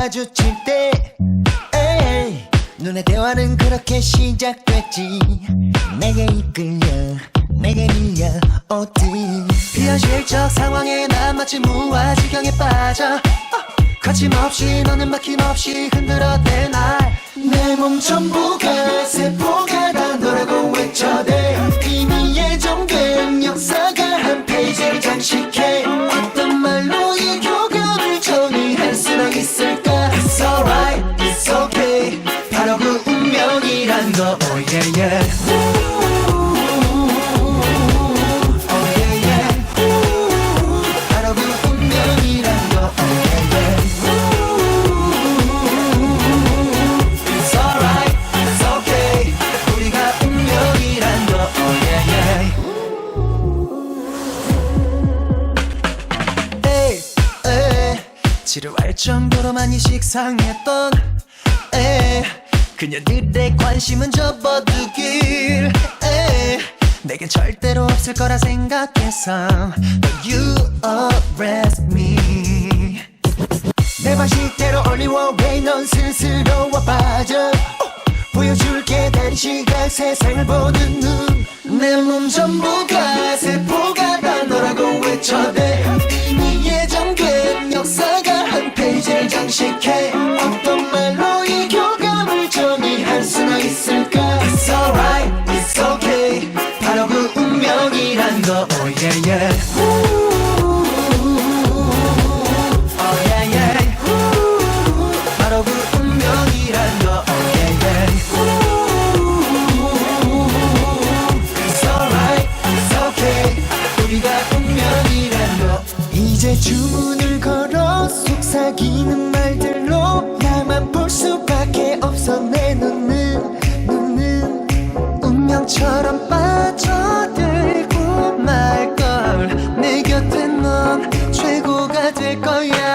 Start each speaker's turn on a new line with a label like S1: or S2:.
S1: 마주칠 때 에이, 눈의 대화는 그렇게 시작됐지. 내게 이끌려 내게 밀려 오든 비현실적 상황에 난 마치 무아지경에 빠져. 어, 거침없이 너는 막힘없이 흔들어대 날내 몸 전부가 세포가 지루할 정도로 많이 식상했던 그녀들의 관심은 접어두길. 에이, 내겐 절대로 없을 거라 생각해서 But you arrest me. 내 방식대로 only one way 넌 스스로 와 빠져. 보여줄게 다른 시각 세상을 보는 눈. 내 몸 전부가 세포가 다 너라고 외쳐대 주문을 걸어 속삭이는 말들로 나만 볼 수밖에 없어 내 눈은 눈은 운명처럼 빠져들고 말걸. 내 곁에 넌 최고가 될 거야.